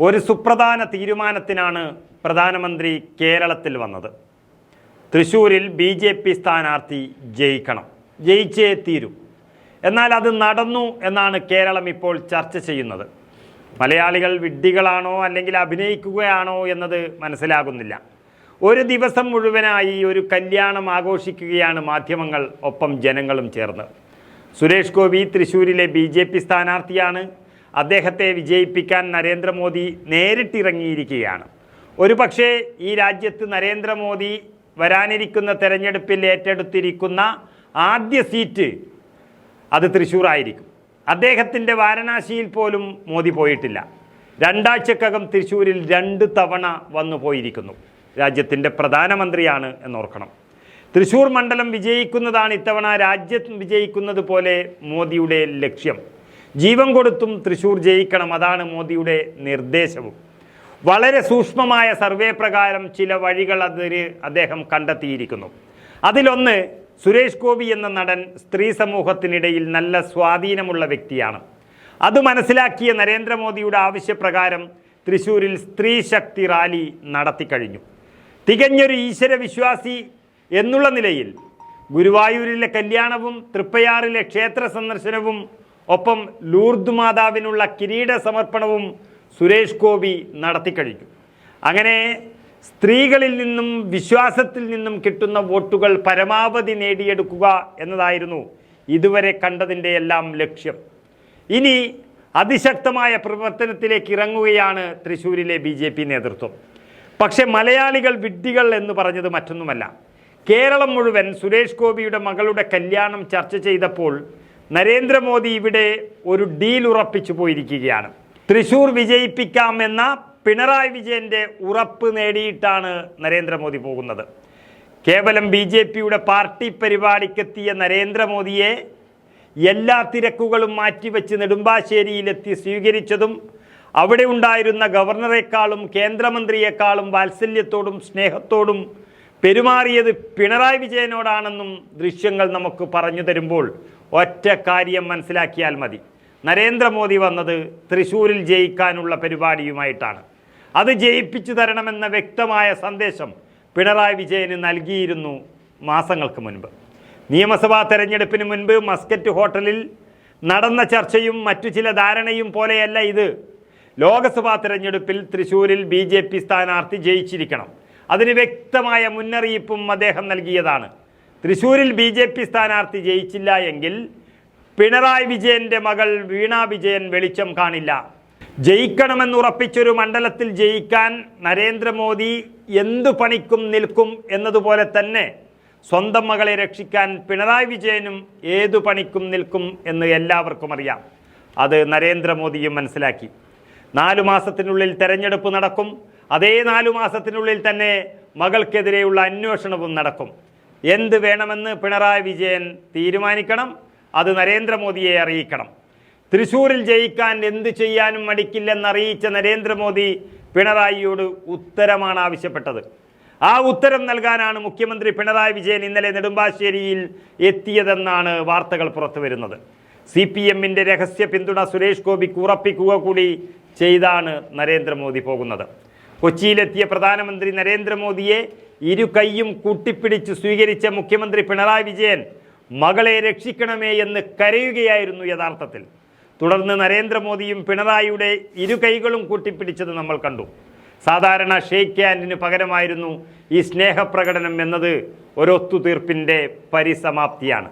ഒരു സുപ്രധാന തീരുമാനത്തിനാണ് പ്രധാനമന്ത്രി കേരളത്തിൽ വന്നത്. തൃശ്ശൂരിൽ ബി ജെ പി സ്ഥാനാർത്ഥി ജയിക്കണം. ജയിച്ചേ തീരൂ. എന്നാൽ അത് നടന്നു എന്നാണ് കേരളം ഇപ്പോൾ ചർച്ച ചെയ്യുന്നത്. മലയാളികൾ വിഡ്ഢികളാണോ അല്ലെങ്കിൽ അഭിനയിക്കുകയാണോ എന്നത് മനസ്സിലാകുന്നില്ല. ഒരു ദിവസം മുഴുവനായി ഒരു കല്യാണം ആഘോഷിക്കുകയാണ് മാധ്യമങ്ങൾ ഒപ്പം ജനങ്ങളും ചേർന്ന്. സുരേഷ് ഗോപി തൃശ്ശൂരിലെ ബി സ്ഥാനാർത്ഥിയാണ്. അദ്ദേഹത്തെ വിജയിപ്പിക്കാൻ നരേന്ദ്രമോദി നേരിട്ടിറങ്ങിയിരിക്കുകയാണ്. ഒരു പക്ഷേ ഈ രാജ്യത്ത് നരേന്ദ്രമോദി വരാനിരിക്കുന്ന തെരഞ്ഞെടുപ്പിൽ ഏറ്റെടുത്തിരിക്കുന്ന ആദ്യ സീറ്റ് അത് തൃശ്ശൂറായിരിക്കും അദ്ദേഹത്തിന്റെ വാരണാസിയിൽ പോലും മോദി പോയിട്ടില്ല. രണ്ടാഴ്ചക്കകം തൃശ്ശൂരിൽ രണ്ട് തവണ വന്നു പോയിരിക്കുന്നു. രാജ്യത്തിന്റെ പ്രധാനമന്ത്രിയാണ് എന്നോർക്കണം. തൃശ്ശൂർ മണ്ഡലം വിജയിക്കുന്നതാണ് ഇത്തവണ രാജ്യം വിജയിക്കുന്നത് പോലെ മോദിയുടെ ലക്ഷ്യം. ജീവൻ കൊടുത്തും തൃശൂർ ജയിക്കണം അതാണ് മോദിയുടെ നിർദ്ദേശവും. വളരെ സൂക്ഷ്മമായ സർവേ പ്രകാരം ചില വഴികൾ അതിന് അദ്ദേഹം കണ്ടെത്തിയിരിക്കുന്നു. അതിലൊന്ന് സുരേഷ് ഗോപി എന്ന നടൻ സ്ത്രീ സമൂഹത്തിനിടയിൽ നല്ല സ്വാധീനമുള്ള വ്യക്തിയാണ്. അത് മനസ്സിലാക്കിയ നരേന്ദ്രമോദിയുടെ ആവശ്യപ്രകാരം തൃശ്ശൂരിൽ സ്ത്രീ ശക്തി റാലി നടത്തിക്കഴിഞ്ഞു തികഞ്ഞൊരു ഈശ്വര വിശ്വാസി എന്നുള്ള നിലയിൽ ഗുരുവായൂരിലെ കല്യാണവും തൃപ്പയാറിലെ ക്ഷേത്ര സന്ദർശനവും ഒപ്പം ലൂർദ് മാതാവിനുള്ള കിരീട സമർപ്പണവും സുരേഷ് ഗോപി നടത്തിക്കഴിഞ്ഞു അങ്ങനെ സ്ത്രീകളിൽ നിന്നും വിശ്വാസത്തിൽ നിന്നും കിട്ടുന്ന വോട്ടുകൾ പരമാവധി നേടിയെടുക്കുക എന്നതായിരുന്നു ഇതുവരെ കണ്ടതിന്റെ എല്ലാം ലക്ഷ്യം. ഇനി അതിശക്തമായ പ്രവർത്തനത്തിലേക്ക് ഇറങ്ങുകയാണ് തൃശ്ശൂരിലെ ബി ജെ പി നേതൃത്വം. പക്ഷേ മലയാളികൾ വിഡ്ഢികൾ എന്ന് പറഞ്ഞത് മറ്റൊന്നുമല്ല. കേരളം മുഴുവൻ സുരേഷ് ഗോപിയുടെ മകളുടെ കല്യാണം ചർച്ച ചെയ്തപ്പോൾ നരേന്ദ്രമോദി ഇവിടെ ഒരു ഡീൽ ഉറപ്പിച്ചു പോയിരിക്കുകയാണ്. തൃശൂർ വിജയിപ്പിക്കാമെന്ന പിണറായി വിജയന്റെ ഉറപ്പ് നേടിയിട്ടാണ് നരേന്ദ്രമോദി പോകുന്നത്. കേവലം ബി ജെ പിയുടെ പാർട്ടി പരിപാടിക്കെത്തിയ നരേന്ദ്രമോദിയെ എല്ലാ തിരക്കുകളും മാറ്റിവെച്ച് നെടുമ്പാശ്ശേരിയിലെത്തി സ്വീകരിച്ചതും അവിടെ ഉണ്ടായിരുന്ന ഗവർണറെക്കാളും കേന്ദ്രമന്ത്രിയെക്കാളും വാത്സല്യത്തോടും സ്നേഹത്തോടും പെരുമാറിയത് പിണറായി വിജയനോടാണെന്നും ദൃശ്യങ്ങൾ നമുക്ക് പറഞ്ഞു തരുമ്പോൾ ഒറ്റ കാര്യം മനസ്സിലാക്കിയാൽ മതി. നരേന്ദ്രമോദി വന്നത് തൃശ്ശൂരിൽ ജയിക്കാനുള്ള പരിപാടിയുമായിട്ടാണ്. അത് ജയിപ്പിച്ചു തരണമെന്ന വ്യക്തമായ സന്ദേശം പിണറായി വിജയന് നൽകിയിരുന്നു മാസങ്ങൾക്ക് മുൻപ്. നിയമസഭാ തെരഞ്ഞെടുപ്പിന് മുൻപ് മസ്കറ്റ് ഹോട്ടലിൽ നടന്ന ചർച്ചയും മറ്റു ചില ധാരണയും പോലെയല്ല ഇത്. ലോക്സഭാ തെരഞ്ഞെടുപ്പിൽ തൃശ്ശൂരിൽ ബി ജെ പി സ്ഥാനാർത്ഥി ജയിച്ചിരിക്കണം. അതിന് വ്യക്തമായ മുന്നറിയിപ്പും അദ്ദേഹം നൽകിയതാണ്. തൃശ്ശൂരിൽ ബി ജെ പി സ്ഥാനാർത്ഥി ജയിച്ചില്ല എങ്കിൽ പിണറായി വിജയന്റെ മകൾ വീണ വിജയൻ വെളിച്ചം കാണില്ല. ജയിക്കണമെന്നുറപ്പിച്ചൊരു മണ്ഡലത്തിൽ ജയിക്കാൻ നരേന്ദ്രമോദി എന്തു പണിക്കും നിൽക്കും എന്നതുപോലെ തന്നെ സ്വന്തം മകളെ രക്ഷിക്കാൻ പിണറായി വിജയനും ഏതു പണിക്കും നിൽക്കും എന്ന് എല്ലാവർക്കും അറിയാം. അത് നരേന്ദ്രമോദിയും മനസ്സിലാക്കി. നാലു മാസത്തിനുള്ളിൽ തെരഞ്ഞെടുപ്പ് നടക്കും. അതേ നാലു മാസത്തിനുള്ളിൽ തന്നെ മകൾക്കെതിരെയുള്ള അന്വേഷണവും നടക്കും. എന്ത് വേണമെന്ന് പിണറായി വിജയൻ തീരുമാനിക്കണം അത് നരേന്ദ്രമോദിയെ അറിയിക്കണം. തൃശൂരിൽ ജയിക്കാൻ എന്ത് ചെയ്യാനും മടിക്കില്ലെന്നറിയിച്ച നരേന്ദ്രമോദി പിണറായിയോട് ഉത്തരമാണ് ആവശ്യപ്പെട്ടത്. ആ ഉത്തരം നൽകാനാണ് മുഖ്യമന്ത്രി പിണറായി വിജയൻ ഇന്നലെ നെടുമ്പാശ്ശേരിയിൽ എത്തിയതെന്നാണ് വാർത്തകൾ പുറത്തു വരുന്നത്. സി പി എമ്മിന്റെ രഹസ്യ പിന്തുണ സുരേഷ് ഗോപിക്ക് ഉറപ്പിക്കുക കൂടി ചെയ്താണ് നരേന്ദ്രമോദി പോകുന്നത്. കൊച്ചിയിലെത്തിയ പ്രധാനമന്ത്രി നരേന്ദ്രമോദിയെ ഇരു കൈയും കൂട്ടിപ്പിടിച്ച് സ്വീകരിച്ച മുഖ്യമന്ത്രി പിണറായി വിജയൻ മകളെ രക്ഷിക്കണമേ എന്ന് കരയുകയായിരുന്നു യഥാർത്ഥത്തിൽ. തുടർന്ന് നരേന്ദ്രമോദിയും പിണറായിയുടെ ഇരു കൈകളും കൂട്ടിപ്പിടിച്ചത് നമ്മൾ കണ്ടു. സാധാരണ ഷെയ്ക്ക് ഹാൻഡിന് പകരമായിരുന്നു ഈ സ്നേഹപ്രകടനം എന്നത് ഒരൊത്തുതീർപ്പിന്റെ പരിസമാപ്തിയാണ്.